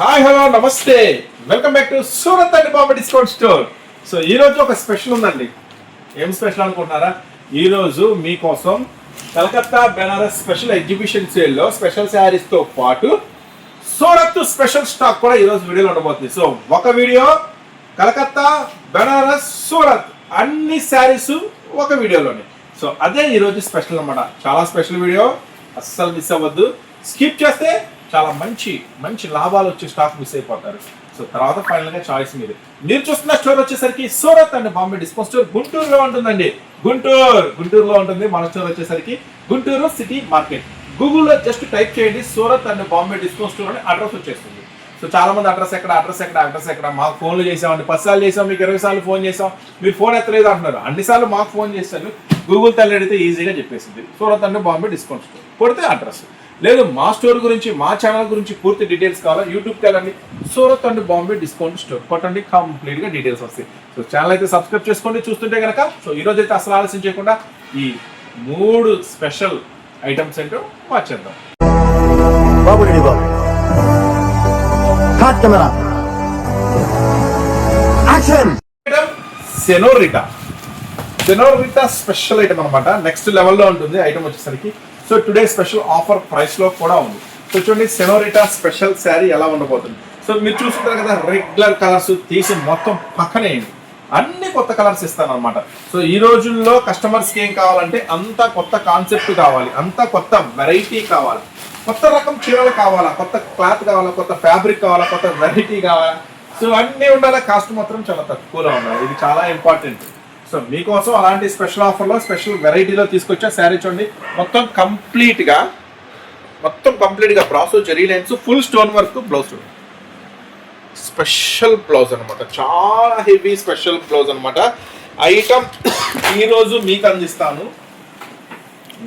Hi hello namaste. Welcome back to Surat and Baba discount store so ఈ రోజు ఒక special ఉందండి. ఏం స్పెషల్ అనుకుంటున్నారా? ఈ రోజు మీకోసం కలకత్తా బెనారస్ స్పెషల్ ఎగ్జిబిషన్ సేల్లో స్పెషల్ శారీస్తో పాటు సూరత్ స్పెషల్ స్టాక్ కూడా ఈరోజు వీడియోలో ఉండబోతుంది. సో ఒక వీడియో కలకత్తా బెనారస్ సూరత్ అన్ని శారీస్ ఒక వీడియోలోనే. సో అదే ఈరోజు స్పెషల్ అన్నమాట. చాలా స్పెషల్ వీడియో. అస్సలు మిస్ అవ్వద్దు. స్కిప్ చేస్తే చాలా మంచి మంచి లాభాలు వచ్చే స్టాక్ మిస్ అయిపోతారు. సో తర్వాత ఫైనల్గా చాయిస్ మీది. మీరు చూస్తున్న స్టోర్ వచ్చేసరికి Surat and Bombay discount store గుంటూరులో ఉంటుందండి. గుంటూరు గుంటూరులో ఉంటుంది. మన స్టోర్ వచ్చేసరికి గుంటూరు సిటీ మార్కెట్. గూగుల్లో జస్ట్ టైప్ చేయండి Surat and Bombay discount store అని అడ్రస్ వచ్చేస్తుంది. సో చాలా మంది అడ్రస్ ఎక్కడ అడ్రస్ ఎక్కడ అడ్రస్ ఎక్కడ? మాకు ఫోన్లు చేసామండి. పది సార్లు చేసాం మీకు ఇరవై సార్లు ఫోన్ చేసాం. మీరు ఫోన్ ఎత్తలేదు అంటున్నారు. అన్ని సార్లు మాకు ఫోన్ చేశారు గూగుల్ తల్లి అడిగితే ఈజీగా చెప్పేసింది. Surat and Bombay discount store. కొడితే అడ్రస్ లేదు మా స్టోర్ గురించి మా ఛానల్ గురించి పూర్తి డీటెయిల్స్ కావాలా? యూట్యూబ్కి వెళ్ళండి Surat and Bombay discount store. కొట్టండి కంప్లీట్గా డీటెయిల్స్ వస్తాయి. సో ఛానల్ అయితే సబ్స్క్రైబ్ చేసుకోండి చూస్తుంటే కనుక సో ఈ రోజు అయితే అసలు ఆలస్యం చేయకుండా ఈ మూడు స్పెషల్ ఐటమ్స్ ఏంటో మార్చేద్దాం. బాబు రెడీ బాబు. Cut camera action item senorita senorita special item అనమాట నెక్స్ట్ లెవెల్లో ఉంటుంది ఐటమ్ వచ్చేసరికి. సో టుడే స్పెషల్ ఆఫర్ ప్రైస్లో కూడా ఉంది. సో చూడండి సెనోరిటా స్పెషల్ శారీ ఎలా ఉండబోతుంది. సో మీరు చూసుకుంటారు కదా రెగ్యులర్ కలర్స్ తీసి మొత్తం పక్కనే అన్ని కొత్త కలర్స్ ఇస్తాను అనమాట సో ఈ రోజుల్లో కస్టమర్స్కి ఏం కావాలంటే అంత కొత్త కాన్సెప్ట్ కావాలి అంత కొత్త వెరైటీ కావాలి. కొత్త రకం చీరలు కావాలా కొత్త క్లాత్ కావాలా కొత్త ఫ్యాబ్రిక్ కావాలా కొత్త వెరైటీ కావాలా. సో అన్నీ ఉండాలి కాస్ట్ మాత్రం చాలా తక్కువలో ఉండాలి. ఇది చాలా ఇంపార్టెంట్. సో మీకోసం అలాంటి స్పెషల్ ఆఫర్లో స్పెషల్ వెరైటీలో తీసుకొచ్చా శారీ చూడండి. మొత్తం కంప్లీట్గా మొత్తం కంప్లీట్గా brasso zari lines full stone work blouse special blouse అనమాట చాలా హెవీ స్పెషల్ బ్లౌజ్ అనమాట ఐటమ్ ఈరోజు మీకు అందిస్తాను.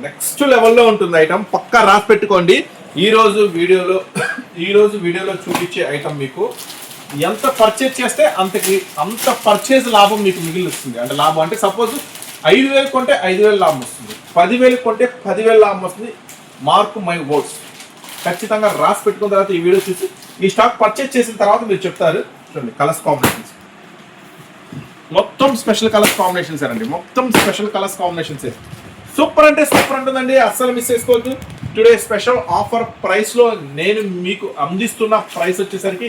నెక్స్ట్ లెవెల్లో ఉంటుంది ఐటమ్ పక్కా రాసి పెట్టుకోండి. ఈరోజు వీడియోలో ఈరోజు వీడియోలో చూపించే ఐటమ్ మీకు ఎంత పర్చేజ్ చేస్తే అంతకి అంత పర్చేజ్ లాభం మీకు మిగిలిస్తుంది అంటే లాభం అంటే సపోజ్ ఐదు వేలు కొంటే ఐదు వేలు లాభం వస్తుంది. పదివేలు కొంటే పదివేలు లాభం వస్తుంది. మార్క్ మై వోట్స్ ఖచ్చితంగా రాసి పెట్టుకున్న తర్వాత ఈ వీడియో చూసి ఈ స్టాక్ పర్చేజ్ చేసిన తర్వాత మీరు చెప్తారు. చూడండి కలర్స్ కాంబినేషన్స్ మొత్తం స్పెషల్ కలర్స్ కాంబినేషన్స్ అండి. మొత్తం స్పెషల్ కలర్స్ కాంబినేషన్స్ సూపర్ అంటే సూపర్ ఉంటుందండి. అస్సలు మిస్ చేసుకోవద్దు. టుడే స్పెషల్ ఆఫర్ ప్రైస్లో నేను మీకు అందిస్తున్న ప్రైస్ వచ్చేసరికి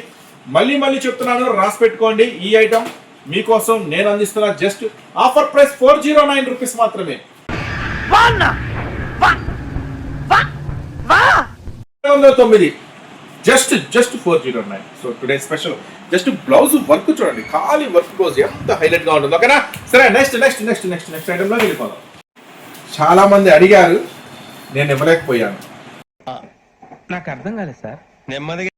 మళ్ళీ మళ్ళీ చెప్తున్నాను రాసి పెట్టుకోండి ఈ ఐటమ్ మీకోసం నేను అందిస్తున్న just offer price four zero nine rupees మాత్రమే. తొమ్మిది. Just just four zero nine so today special just blouse work చూడండి. ఖాళీ వర్క్ బ్లౌజ్ ఎంత హైలైట్గా ఉంటుంది ఓకేనా? సరే next next next next next ఐటమ్లో వెళ్ళిపోదాం. చాలా మంది అడిగారు నేను ఇవ్వలేకపోయాను. నాకు అర్థం కాలేదు సార్. నెమ్మదిగా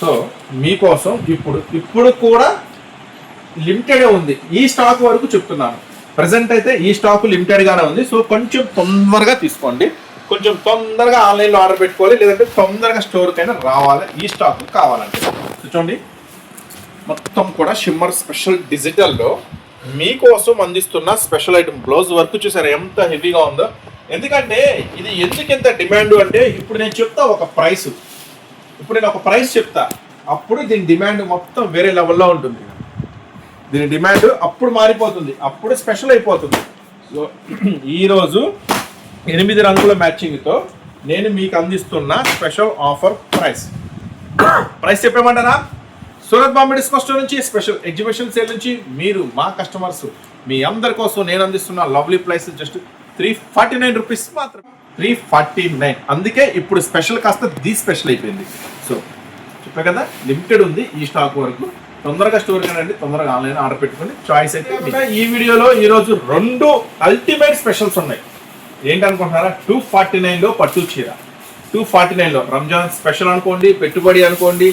సో మీకోసం ఇప్పుడు ఇప్పుడు కూడా లిమిటెడ్ ఉంది. ఈ స్టాక్ వరకు చెప్తున్నాను. ప్రజెంట్ అయితే ఈ స్టాక్ లిమిటెడ్ గానే ఉంది. సో కొంచెం తొందరగా తీసుకోండి. కొంచెం తొందరగా ఆన్లైన్లో ఆర్డర్ పెట్టుకోవాలి. లేదంటే తొందరగా స్టోర్ కైనా రావాలి. ఈ స్టాక్ కావాలంటే. చూడండి. మొత్తం కూడా షిమ్మర్ స్పెషల్ డిజిటల్లో మీకోసం అందిస్తున్న స్పెషల్ ఐటమ్ బ్లౌజ్ వర్క్ చూసారా? ఎంత హెవీగా ఉందో. ఎందుకంటే ఇది ఎందుకు ఎంత డిమాండ్ అంటే ఇప్పుడు నేను చెప్తా ఒక ప్రైస్. ఇప్పుడు నేను ఒక ప్రైస్ చెప్తా. అప్పుడు దీని డిమాండ్ మొత్తం వేరే లెవెల్లో ఉంటుంది. దీని డిమాండ్ అప్పుడు మారిపోతుంది. అప్పుడు స్పెషల్ అయిపోతుంది. సో ఈరోజు ఎనిమిది రంగుల మ్యాచింగ్తో నేను మీకు అందిస్తున్న స్పెషల్ ఆఫర్ ప్రైస్. ప్రైస్ చెప్పేమంటారా సూరత్ బాంబే డిస్కో స్టోర్ నుంచి స్పెషల్ ఎగ్జిబిషన్ సేల్ నుంచి మీరు మా కస్టమర్స్ మీ అందరి కోసం నేను అందిస్తున్న lovely price just three forty nine rupees మాత్రం త్రీ ఫార్టీ నైన్. అందుకే ఇప్పుడు స్పెషల్ కాస్త ది స్పెషల్ అయిపోయింది. సో చెప్పా కదా లిమిటెడ్ ఉంది ఈ స్టాక్ వరకు. తొందరగా స్టోర్ కనండి తొందరగా ఆన్లైన్ ఆర్డర్ పెట్టుకోండి. చాయిస్ అయితే. ఈ వీడియోలో ఈ రోజు రెండు అల్టిమేట్ స్పెషల్స్ ఉన్నాయి. ఏంటనుకుంటున్నారా? టూ ఫార్టీ నైన్లో పట్టు చీర. టూ ఫార్టీ నైన్లో రంజాన్ స్పెషల్ అనుకోండి పెట్టుబడి అనుకోండి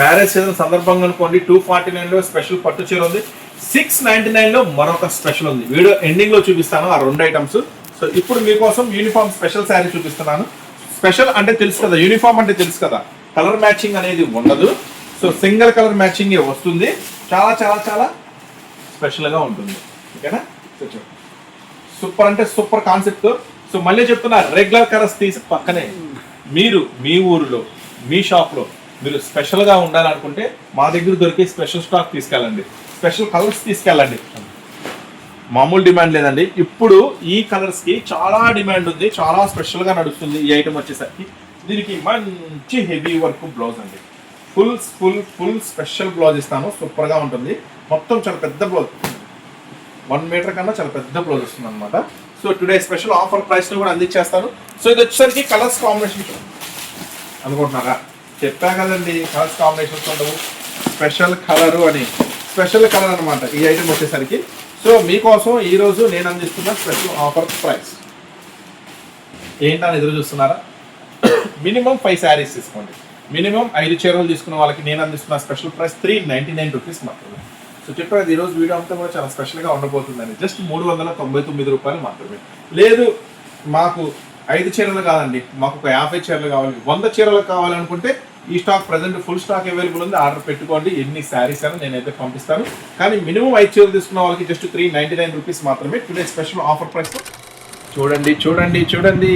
మ్యారేజ్ సీజన్ సందర్భంగా అనుకోండి టూ ఫార్టీ నైన్లో స్పెషల్ పట్టు చీర ఉంది. సిక్స్ నైన్టీ నైన్లో మరొక స్పెషల్ ఉంది. వీడియో ఎండింగ్లో చూపిస్తాను ఆ రెండు ఐటమ్స్ సో ఇప్పుడు మీకోసం యూనిఫామ్ స్పెషల్ శారీ చూపిస్తున్నాను. స్పెషల్ అంటే తెలుసు కదా యూనిఫామ్ అంటే తెలుసు కదా. కలర్ మ్యాచింగ్ అనేది ఉండదు. సో సింగిల్ కలర్ మ్యాచింగ్ వస్తుంది. చాలా చాలా చాలా స్పెషల్గా ఉంటుంది. ఓకేనా సూపర్ అంటే సూపర్ కాన్సెప్ట్ సో మళ్ళీ చెప్తున్నా రెగ్యులర్ కలర్స్ తీసి పక్కనే మీరు మీ ఊరిలో మీ షాప్లో మీరు స్పెషల్గా ఉండాలనుకుంటే మా దగ్గర దొరికే స్పెషల్ స్టాక్ తీసుకెళ్ళండి. స్పెషల్ కలర్స్ తీసుకెళ్ళండి. మామూలు డిమాండ్ లేదండి. ఇప్పుడు ఈ కలర్స్కి చాలా డిమాండ్ ఉంది. చాలా స్పెషల్గా నడుస్తుంది ఈ ఐటమ్ వచ్చేసరికి. దీనికి మంచి హెవీ వర్క్ బ్లౌజ్ అండి. Full full full special blouse ఇస్తాను. సూపర్గా ఉంటుంది. మొత్తం చాలా పెద్ద బ్లౌజ్. వన్ మీటర్ కన్నా చాలా పెద్ద బ్లౌజ్ వస్తుంది అనమాట సో టుడే స్పెషల్ ఆఫర్ ప్రైస్లో కూడా అందించేస్తాను. సో ఇది వచ్చేసరికి కలర్స్ కాంబినేషన్ అనుకుంటున్నారా? చెప్పా కదండి కలర్స్ కాంబినేషన్స్ ఉండవు. స్పెషల్ కలరు అని. స్పెషల్ కలర్ అనమాట ఈ ఐటమ్ వచ్చేసరికి. సో మీకోసం ఈరోజు నేను అందిస్తున్న స్పెషల్ ఆఫర్ ప్రైస్ ఏంటని ఎదురు చూస్తున్నారా? మినిమం ఫైవ్ శారీస్ తీసుకోండి. మినిమం ఐదు చీరలు తీసుకున్న వాళ్ళకి నేను అందిస్తున్న special price three ninety nine rupees మాత్రమే. సో చెప్పారు ఈ రోజు వీడియో అంతా కూడా చాలా స్పెషల్గా ఉండబోతుందని జస్ట్ మూడు వందల తొంభై తొమ్మిది రూపాయలు మాత్రమే. లేదు మాకు ఐదు చీరలు కాదండి. మాకు ఒక యాభై చీరలు కావాలి. వంద చీరలు కావాలనుకుంటే ఈ stock present full stock available ఉంది. ఆర్డర్ పెట్టుకోండి. ఎన్ని శారీస్ అయినా నేనైతే పంపిస్తాను. కానీ మినిమం ఐదు చీరలు తీసుకున్న వాళ్ళకి just three ninety nine rupees మాత్రమే టుడే స్పెషల్ ఆఫర్ ప్రైస్ చూడండి చూడండి చూడండి.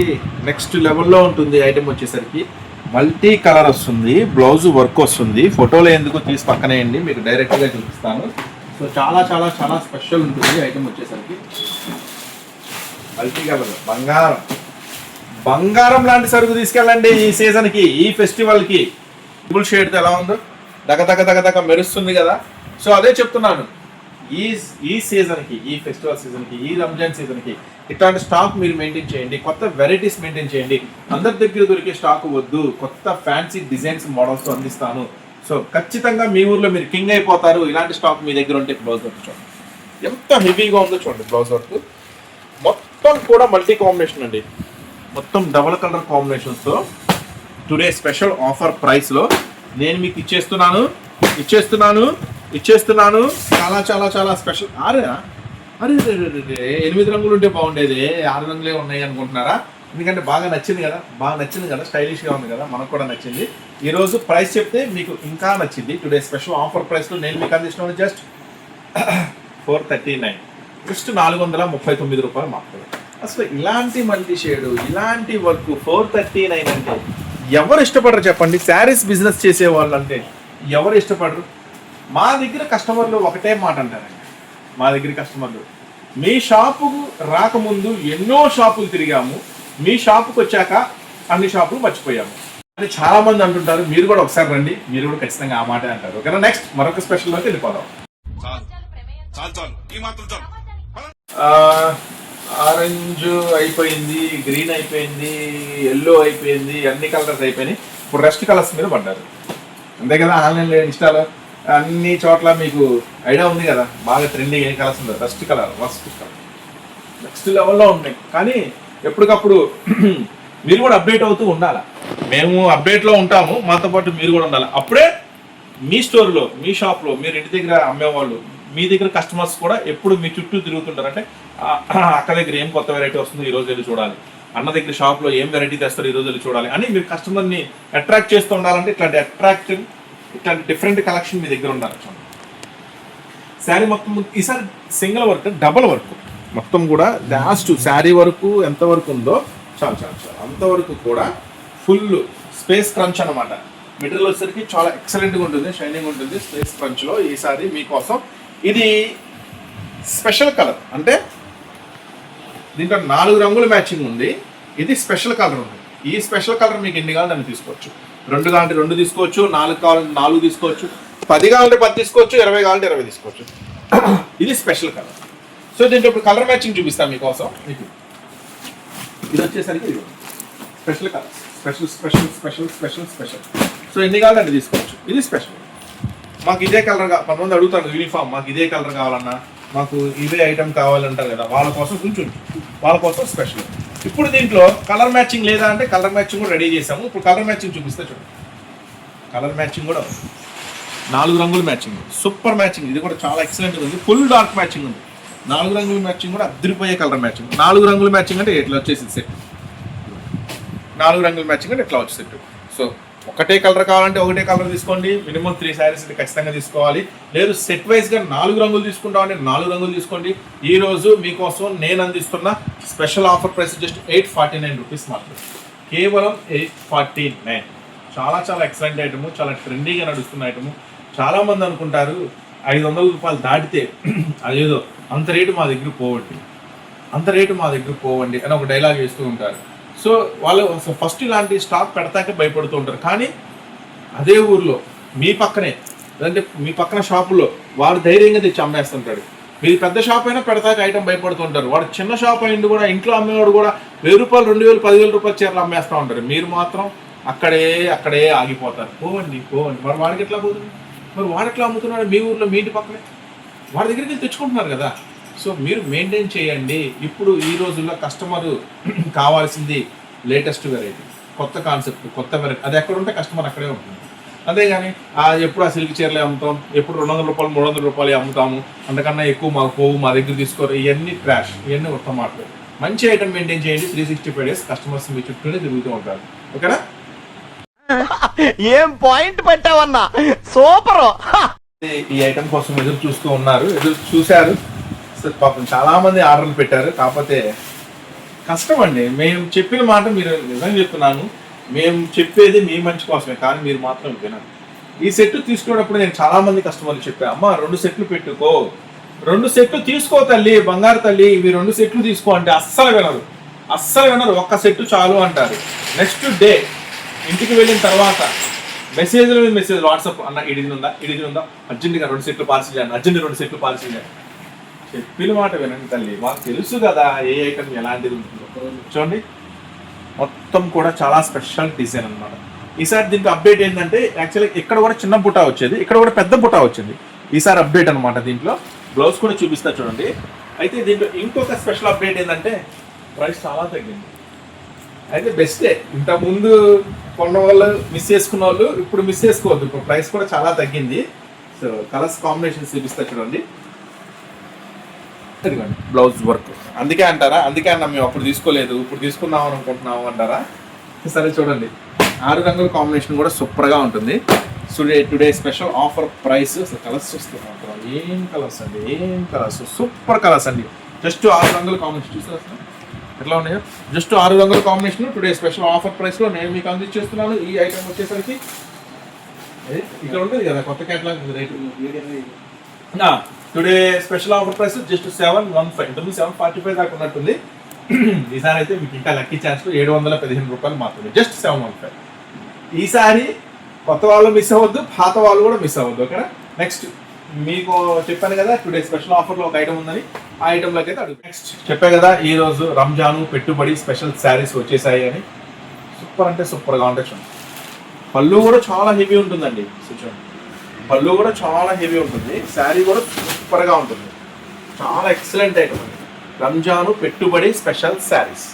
నెక్స్ట్ లెవెల్లో ఉంటుంది ఐటమ్ వచ్చేసరికి. మల్టీ కలర్ వస్తుంది. బ్లౌజ్ వర్క్ వస్తుంది. ఫోటోలో ఎందుకు తీసి పక్కనేయండి మీకు డైరెక్ట్గా చూపిస్తాను. సో చాలా చాలా చాలా స్పెషల్ ఉంటుంది ఐటమ్ వచ్చేసరికి. మల్టీ కలర్ బంగారం. బంగారం లాంటి సరుకు తీసుకెళ్ళండి ఈ సీజన్కి ఈ ఫెస్టివల్కి ఫుల్ షేడ్ ఎలా ఉందో దగ దగ దగ దగ మెరుస్తుంది కదా. సో అదే చెప్తున్నాను. ఈ ఈ సీజన్కి ఈ ఫెస్టివల్ సీజన్కి ఈ రంజాన్ సీజన్కి ఇట్లాంటి స్టాక్ మీరు మెయింటైన్ చేయండి. కొత్త వెరైటీస్ మెయింటైన్ చేయండి. అందరి దగ్గర దొరికే స్టాక్ వద్దు. కొత్త ఫ్యాన్సీ డిజైన్స్ మోడల్స్ అందిస్తాను. సో ఖచ్చితంగా మీ ఊర్లో మీరు కింగ్ అయిపోతారు. ఇలాంటి స్టాక్ మీ దగ్గర ఉంటే బ్లౌజ్ వర్క్ చూడండి. ఎంత హెవీగా ఉందో చూడండి బ్లౌజ్ వర్క్. మొత్తం కూడా మల్టీ కాంబినేషన్ అండి. మొత్తం డబల్ కలర్ కాంబినేషన్స్తో టుడే స్పెషల్ ఆఫర్ ప్రైస్లో నేను మీకు ఇచ్చేస్తున్నాను ఇచ్చేస్తున్నాను ఇచ్చేస్తున్నాను. చాలా చాలా చాలా స్పెషల్. ఆరే అరే ఎనిమిది రంగులు ఉంటే బాగుండేది. ఆరు రంగులే ఉన్నాయి అనుకుంటున్నారా? ఎందుకంటే బాగా నచ్చింది కదా బాగా నచ్చింది కదా స్టైలిష్గా ఉంది కదా మనకు కూడా నచ్చింది. ఈరోజు ప్రైస్ చెప్తే మీకు ఇంకా నచ్చింది. టుడే స్పెషల్ ఆఫర్ ప్రైస్లో నేను మీకు అందిస్తున్నాను just four thirty nine just నాలుగు వందల ముప్పై తొమ్మిది రూపాయలు మాత్రమే. అసలు ఇలాంటి మల్టీ షేడు ఇలాంటి వర్క్ ఫోర్ థర్టీ నైన్ అంటే ఎవరు ఇష్టపడరు చెప్పండి. శారీస్ బిజినెస్ చేసే వాళ్ళు అంటే ఎవరు ఇష్టపడరు? మా దగ్గర కస్టమర్లు ఒకటే మాట అంటారండి. మా దగ్గర కస్టమర్లు మీ షాపుకు రాకముందు ఎన్నో షాపులు తిరిగాము. మీ షాపుకి వచ్చాక అన్ని షాపులు మర్చిపోయాము. అని చాలా మంది అంటుంటారు. మీరు కూడా ఒకసారి రండి. మీరు కూడా ఖచ్చితంగా ఆ మాట అంటారు. ఓకేనా? నెక్స్ట్ మరొక స్పెషల్లోకి వెళ్ళిపోదాం. ఆరెంజ్ అయిపోయింది గ్రీన్ అయిపోయింది ఎల్లో అయిపోయింది అన్ని కలర్స్ అయిపోయినాయి. ఇప్పుడు రెస్ట్ కలర్స్ మీద పడ్డారు. అంతే కదా ఆన్లైన్లో ఇన్స్టాలో అన్ని చోట్ల మీకు ఐడియా ఉంది కదా బాగా ట్రెండింగ్ ఏ కలర్స్ ఉందో rest colour rust colour next లెవెల్లో ఉన్నాయి. కానీ ఎప్పటికప్పుడు మీరు కూడా అప్డేట్ అవుతూ ఉండాలి? మేము అప్డేట్లో ఉంటాము మాతో పాటు మీరు కూడా ఉండాలి? అప్పుడే మీ స్టోర్లో మీ షాప్లో మీరు ఇంటి దగ్గర అమ్మేవాళ్ళు మీ దగ్గర కస్టమర్స్ కూడా ఎప్పుడు మీ చుట్టూ తిరుగుతుంటారు అంటే అక్క దగ్గర ఏం కొత్త వెరైటీ వస్తుంది ఈ రోజు వెళ్ళి చూడాలి. అన్న దగ్గర షాప్లో ఏం వెరైటీ తెస్తారు ఈ రోజు వెళ్ళి చూడాలి అని మీరు కస్టమర్ని అట్రాక్ట్ చేస్తూ ఉండాలంటే ఇట్లాంటి అట్రాక్ట్ ఇట్లాంటి డిఫరెంట్ కలెక్షన్ మీ దగ్గర ఉండాలి. శారీ మొత్తం ఈసారి సింగిల్ వర్క్ డబల్ వర్క్ మొత్తం కూడా లాస్ట్ శారీ వరకు ఎంత వరకు ఉందో చాలు చాలు చాలు. అంతవరకు కూడా ఫుల్ స్పేస్ క్రంచ్ అనమాట మెటీరియల్ వచ్చేసరికి చాలా ఎక్సలెంట్గా ఉంటుంది షైనింగ్ ఉంటుంది స్పేస్ క్రంచ్లో ఈసారి మీకోసం ఇది స్పెషల్ కలర్. అంటే దీంట్లో నాలుగు రంగుల మ్యాచింగ్ ఉంది. ఇది స్పెషల్ కలర్ ఉంది. ఈ స్పెషల్ కలర్ మీకు ఎన్ని కావాలంటే దాన్ని తీసుకోవచ్చు. రెండు కావాలంటే రెండు తీసుకోవచ్చు నాలుగు కావాలంటే నాలుగు తీసుకోవచ్చు పది కావాలంటే పది తీసుకోవచ్చు ఇరవై కావాలంటే ఇరవై తీసుకోవచ్చు. ఇది స్పెషల్ కలర్. సో దీంట్లో ఇప్పుడు కలర్ మ్యాచింగ్ చూపిస్తాను మీకోసం. మీకు ఇది వచ్చేసరికి ఇది. Special colour. Special special special special special. So ఎన్ని కావాలంటే తీసుకోవచ్చు. ఇది స్పెషల్. మాకు ఇదే కలర్ కొంతమంది అడుగుతారు యూనిఫామ్ మాకు ఇదే కలర్ కావాలన్నా మాకు ఇదే ఐటమ్ కావాలంటారు కదా వాళ్ళ కోసం కొంచెం వాళ్ళ కోసం స్పెషల్ ఇప్పుడు దీంట్లో కలర్ మ్యాచింగ్ లేదా అంటే కలర్ మ్యాచింగ్ కూడా రెడీ చేసాము ఇప్పుడు కలర్ మ్యాచింగ్ చూపిస్తే చూడండి కలర్ మ్యాచింగ్ కూడా నాలుగు రంగుల మ్యాచింగ్ సూపర్ మ్యాచింగ్ ఇది కూడా చాలా ఎక్సలెంట్ ఉంది. ఫుల్ డార్క్ మ్యాచింగ్ ఉంది. నాలుగు రంగుల మ్యాచింగ్ కూడా అద్దరిపోయే కలర్ మ్యాచింగ్ నాలుగు రంగుల మ్యాచింగ్ అంటే ఇట్లా వచ్చేసి సెట్ నాలుగు రంగుల మ్యాచింగ్ అంటే ఇట్లా వచ్చి సెట్ సో ఒకటే కలర్ కావాలంటే ఒకటే కలర్ తీసుకోండి. మినిమం త్రీ శారీస్ అయితే ఖచ్చితంగా తీసుకోవాలి. లేదు సెట్ వైజ్గా నాలుగు రంగులు తీసుకుంటామంటే నాలుగు రంగులు తీసుకోండి. ఈ రోజు మీకోసం నేను అందిస్తున్న special offer price just eight forty nine rupees మాత్రమే. కేవలం ఎయిట్ ఫార్టీ నైన్. చాలా చాలా ఎక్సలెంట్ ఐటమ్ చాలా ట్రెండీగా నడుస్తున్న ఐటమ్ చాలా మంది అనుకుంటారు ఐదు వందల రూపాయలు దాటితే అదేదో అంత రేటు మా దగ్గర పోవండి. అంత రేటు మా దగ్గర పోవండి అని ఒక డైలాగ్ వేస్తూ ఉంటారు. సో వాళ్ళు ఫస్ట్ ఇలాంటి స్టాక్ పెడతాకే భయపడుతూ ఉంటారు. కానీ అదే ఊర్లో మీ పక్కనే లేదంటే మీ పక్కన షాపులో వాడు ధైర్యంగా తెచ్చి అమ్మేస్తుంటాడు. మీరు పెద్ద షాప్ అయినా పెడతాక ఐటమ్ భయపడుతుంటారు వాడు చిన్న షాప్ అయింది కూడా ఇంట్లో అమ్మేవాడు కూడా వెయ్యి రూపాయలు రెండు వేలు పదివేల రూపాయల చీరలు అమ్మేస్తూ ఉంటారు. మీరు మాత్రం అక్కడే అక్కడే ఆగిపోతారు. పోవండి పోవండి. మరి వాడికి ఎట్లా పోతుంది? మరి వాడు ఎట్లా అమ్ముతున్నాడు మీ ఊర్లో మీ ఇంటి పక్కనే? వాడి దగ్గరికి వెళ్ళి తెచ్చుకుంటున్నారు కదా. సో మీరు మెయింటైన్ చేయండి. ఇప్పుడు ఈ రోజుల్లో కస్టమర్ కావాల్సింది లేటెస్ట్ వెరైటీ కొత్త కాన్సెప్ట్ కొత్త వెరైటీ అది ఎక్కడ ఉంటే కస్టమర్ అక్కడే ఉంటుంది. అంతేగాని ఆ ఎప్పుడు ఆ సిల్క్ చీరలే అమ్ముతాం ఎప్పుడు రెండు వందల రూపాయలు మూడు వందల రూపాయలు అమ్ముతాము అంతకన్నా ఎక్కువ మాకు పోవు మా దగ్గర తీసుకోరు ఇవన్నీ ట్రాష్ ఇవన్నీ ఉత్తమ మాటలు. మంచి ఐటమ్ మెయింటైన్ చేయండి. Three sixty five days customers మీ చుట్టూనే తిరుగుతూ ఉంటారు. ఓకేనా? ఏం పాయింట్ పెట్టావన్నా? సూపర్. ఈ- ఐటమ్ కోసం ఎదురు చూస్తూ ఉన్నారు ఎదురు చూశారు. పాపం చాలా మంది ఆర్డర్లు పెట్టారు. కాకపోతే కష్టం అండి మేము చెప్పిన మాట మీరు నిజంగా చెప్తున్నాను. మేము చెప్పేది మీ మంచి కోసమే కానీ మీరు మాత్రం వినరు. ఈ సెట్ తీసుకునేటప్పుడు నేను చాలా మంది కస్టమర్లు చెప్పాను అమ్మ రెండు సెట్లు పెట్టుకో. రెండు సెట్లు తీసుకో తల్లి బంగారు తల్లి ఇవి రెండు సెట్లు తీసుకో అంటే అస్సలు వినరు. అస్సలు వినరు. ఒక్క సెట్ చాలు అంటారు. నెక్స్ట్ డే ఇంటికి వెళ్ళిన తర్వాత మెసేజ్ మెసేజ్ వాట్సాప్ అన్న ఇది ఉందా? ఇడిది ఉందా? అర్జెంట్గా రెండు సెట్లు పార్సిల్ చేయండి. అర్జెంట్ రెండు సెట్లు పార్సిల్ చేయండి. చెప్పిన మాట వినండి తల్లి. మాకు తెలుసు కదా ఏ ఐటమ్ ఎలాంటిది ఉంటుందో. చూడండి. మొత్తం కూడా చాలా స్పెషల్ డిజైన్ అన్నమాట. ఈసారి దీనికి అప్డేట్ ఏంటంటే యాక్చువల్లీ ఇక్కడ కూడా చిన్న బుటా వచ్చేది ఇక్కడ కూడా పెద్ద బుటా వచ్చింది. ఈసారి అప్డేట్ అనమాట దీంట్లో. బ్లౌజ్ కూడా చూపిస్తా చూడండి. అయితే దీంట్లో ఇంకొక స్పెషల్ అప్డేట్ ఏంటంటే ప్రైస్ చాలా తగ్గింది. అయితే బెస్టే ఇంత ముందు కొన్న వాళ్ళు మిస్ చేసుకున్న వాళ్ళు ఇప్పుడు మిస్ చేసుకోవద్దు. ఇప్పుడు ప్రైస్ కూడా చాలా తగ్గింది. సో కలర్స్ కాంబినేషన్ చూపిస్తా చూడండి. ఇదిగోండి. బ్లౌజ్ వర్క్ అందుకే అంటారా? అందుకే అన్న మేము అప్పుడు తీసుకోలేదు ఇప్పుడు తీసుకుందాం అని అనుకుంటున్నాము అంటారా? సరే చూడండి. ఆరు రంగుల కాంబినేషన్ కూడా సూపర్గా ఉంటుంది. Today today special offer price అసలు కలర్స్ చూస్తున్నాం ఏం కలర్స్ అండి? ఏం కలర్స్ సూపర్ కలర్స్ అండి. జస్ట్ ఆరు రంగుల కాంబినేషన్ చూసారు అసలు? ఎట్లా ఉన్నాయో? జస్ట్ ఆరు రంగుల కాంబినేషన్ టుడే స్పెషల్ ఆఫర్ ప్రైస్లో నేను మీకు అందించేస్తున్నాను. ఈ ఐటమ్ వచ్చేసరికి ఏ, ఇక్కడ ఉంటుంది కదా కొత్త catalogue rate today special offer price just seven one five ఇంతకుముందు సెవెన్ ఫార్టీ ఫైవ్ దాకా ఉన్నట్టుంది. ఈసారి అయితే మీకు ఇంకా లక్కీ ఛాన్స్ ఏడు వందల పదిహేను రూపాయలు మాత్రమే. జస్ట్ సెవెన్ వన్ ఫైవ్ ఈసారి కొత్త వాళ్ళు మిస్ అవ్వద్దు పాత వాళ్ళు కూడా మిస్ అవ్వద్దు ఓకేనా? నెక్స్ట్ మీకు చెప్పాను కదా టుడే స్పెషల్ ఆఫర్లో ఒక ఐటమ్ ఉందని. ఆ ఐటమ్లోకి అయితే అడుగు నెక్స్ట్ చెప్పా కదా ఈ రోజు రంజాను పెట్టుబడి స్పెషల్ శారీస్ వచ్చేసాయి అని. సూపర్ అంటే సూపర్గా ఉంటాయి చూడండి. పళ్ళు కూడా చాలా హెవీ ఉంటుందండి. చూడండి. పళ్ళు కూడా చాలా హెవీ ఉంటుంది. శారీ కూడా సూపర్గా ఉంటుంది. చాలా ఎక్సలెంట్ ఐటమ్ అండి రంజాను పెట్టుబడి స్పెషల్ శారీస్.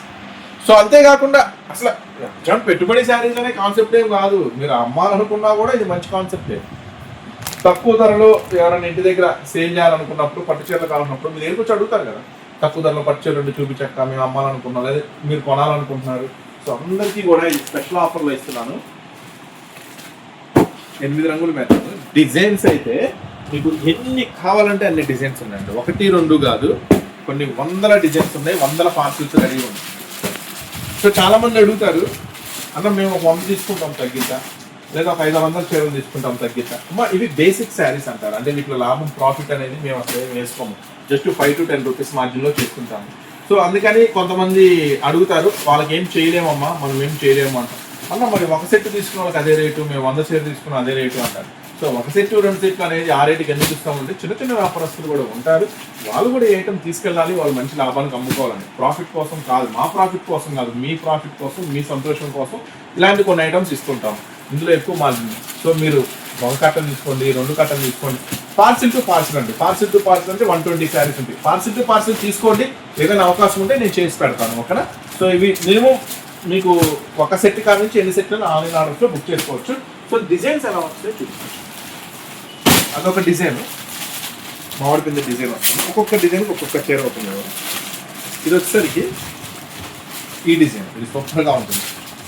సో అంతేకాకుండా అసలు రంజాన్ పెట్టుబడి శారీస్ అనే కాన్సెప్ట్ ఏం కాదు. మీరు అమ్మాలనుకున్నా కూడా ఇది మంచి కాన్సెప్టే తక్కువ ధరలో ఎవరైనా ఇంటి దగ్గర సేల్ చేయాలనుకున్నప్పుడు పట్టు చీరలు కావాలన్నప్పుడు మీరు ఏం వచ్చి అడుగుతారు కదా. తక్కువ ధరలో పట్టు చీరలు చూపించక్క మేము అమ్మాలనుకున్నాం. లేదా మీరు కొనాలనుకుంటున్నారు. సో అందరికీ కూడా ఈ స్పెషల్ ఆఫర్లో ఇస్తున్నాను. ఎనిమిది రంగులు మెత్తలు డిజైన్స్ అయితే మీకు ఎన్ని కావాలంటే అన్ని డిజైన్స్ ఉన్నాయండి. ఒకటి రెండు కాదు. కొన్ని వందల డిజైన్స్ ఉన్నాయి వందల పార్సిల్స్ రెడీ ఉన్నాయి సో చాలా మంది అడుగుతారు అన్న మేము ఒక వంద తీసుకుంటాం తగ్గిద్దా లేదా ఒక ఐదు వందల చీరలు తీసుకుంటాం తగ్గిద్దా అమ్మా ఇవి బేసిక్ శారీస్ అంటారు. అంటే వీటిలో లాభం ప్రాఫిట్ అనేది మేము అసలు వేసుకోము. Just five to ten rupees మార్జిన్లో చేసుకుంటాము. సో అందుకని కొంతమంది అడుగుతారు వాళ్ళకి ఏం చేయలేమమ్మా? మనం ఏం చేయలేము అంటాం అన్న మరి ఒక సెట్ తీసుకున్న వాళ్ళకి అదే రేటు మేము వంద సెట్ తీసుకున్న అదే రేటు అంటారు. సో ఒక సెట్ రెండు సెట్లు అనేది ఆ రేటుకి ఎందుకు ఇస్తామంటే చిన్న చిన్న వ్యాపారస్తులు కూడా ఉంటారు. వాళ్ళు కూడా ఏ ఐటమ్ తీసుకెళ్ళాలి వాళ్ళు మంచి లాభానికి అమ్ముకోవాలండి ప్రాఫిట్ కోసం కాదు మా ప్రాఫిట్ కోసం కాదు మీ ప్రాఫిట్ కోసం మీ సంతోషం కోసం ఇలాంటి కొన్ని ఐటమ్స్ ఇస్తుంటాం. ఇందులో ఎక్కువ మార్జిన్ సో మీరు ఒక కట్టలు తీసుకోండి రెండు కట్టన్ తీసుకోండి. పార్సిల్ టు పార్సిల్ అండి. పార్సిల్ టు పార్సిల్ అంటే వన్ ట్వంటీ శారీస్ ఉంటాయి. పార్సిల్ టు పార్సిల్ తీసుకోండి. ఏదైనా అవకాశం ఉంటే నేను చేసి పెడతాను ఓకేనా? సో ఇవి మేము మీకు ఒక సెట్ కాడ నుంచి ఎన్ని సెట్లను ఆన్లైన్ ఆర్డర్స్లో బుక్ చేసుకోవచ్చు. సో డిజైన్స్ ఎలా వస్తాయో చూసుకోవచ్చు అదొక డిజైన్. మామిడి పిండి డిజైన్ వస్తుంది. ఒక్కొక్క డిజైన్ ఒక్కొక్క చీర అవుతుంది కదా. ఇది వచ్చేసరికి ఈ డిజైన్. ఇది సూపర్గా ఉంటుంది.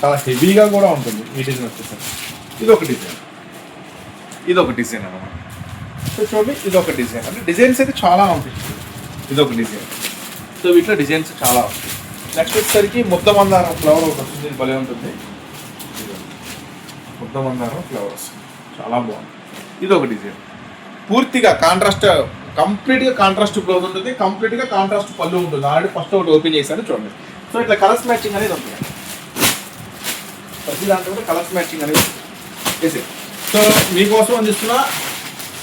చాలా హెవీగా కూడా ఉంటుంది ఈ డిజైన్ వచ్చేసరికి. ఇది ఒక డిజైన్. ఇది ఒక డిజైన్ అన్నమాట. సో చూడండి ఇది ఒక డిజైన్. అంటే డిజైన్స్ అయితే చాలా ఉంటాయి. ఇది ఒక డిజైన్. సో వీటిలో డిజైన్స్ చాలా ఉంటాయి. నెక్స్ట్ వచ్చేసరికి ముద్ద మందారం ఫ్లవర్ ఒకటి వస్తుంది. ఇది భలే ఉంటుంది. ముద్దమందారం ఫ్లవర్స్ చాలా బాగుంది. ఇది ఒక డిజైన్. పూర్తిగా కాంట్రాస్ట్ కంప్లీట్గా కాంట్రాస్ట్ బ్లౌజ్ ఉంటుంది కంప్లీట్గా కాంట్రాస్ట్ పళ్ళు ఉంటుంది. ఆల్రెడీ ఫస్ట్ ఒకటి ఓపెన్ చేశాను చూడండి. సో ఇట్లా కలర్స్ మ్యాచింగ్ అనేది ఉంటుంది ప్రతి దాంట్లో కూడా కలర్స్ మ్యాచింగ్ అనేది చేసే సో మీకోసం అందిస్తున్న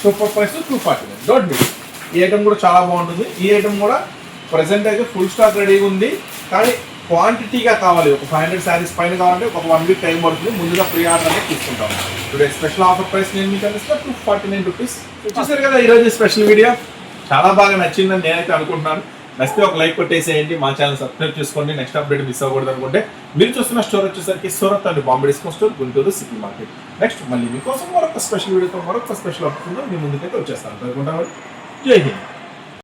super price two forty nine don't miss ఈ ఐటమ్ కూడా చాలా బాగుంటుంది. ఈ ఐటమ్ కూడా ప్రజెంట్ అయితే ఫుల్ స్టాక్ రెడీగా ఉంది. కానీ క్వాంటిటీగా కావాలి. ఒక ఫైవ్ హండ్రెడ్ శారీస్ పైన కావాలంటే ఒక వన్ వీక్ టైం పడుతుంది. ముందుగా ప్రీ ఆర్డర్ అనేది తీసుకుంటాం. టుడే స్పెషల్ ఆఫర్ ప్రైస్ నేను మీకు అందిస్తున్నా టూ ఫార్టీ నైన్ రూపీస్ చూసారు కదా ఈరోజు స్పెషల్ వీడియో చాలా బాగా నచ్చిందని నేనైతే అనుకుంటున్నాను. నచ్చితే ఒక లైక్ కొట్టేసేయండి. మా ఛానల్ సబ్స్క్రైబ్ చేసుకోండి. నెక్స్ట్ అప్డేట్ మిస్ అవ్వకూడదు అనుకుంటే మీరు చూస్తున్న స్టోర్ వచ్చేసరికి Surat and Bombay discount store Guntur city market next మళ్ళీ మీకోసం మరొక స్పెషల్ వీడియోతో మరొక స్పెషల్ ఆఫర్ మీ ముందుకైతే వచ్చేస్తాను. అనుకుంటాను జై హింద్.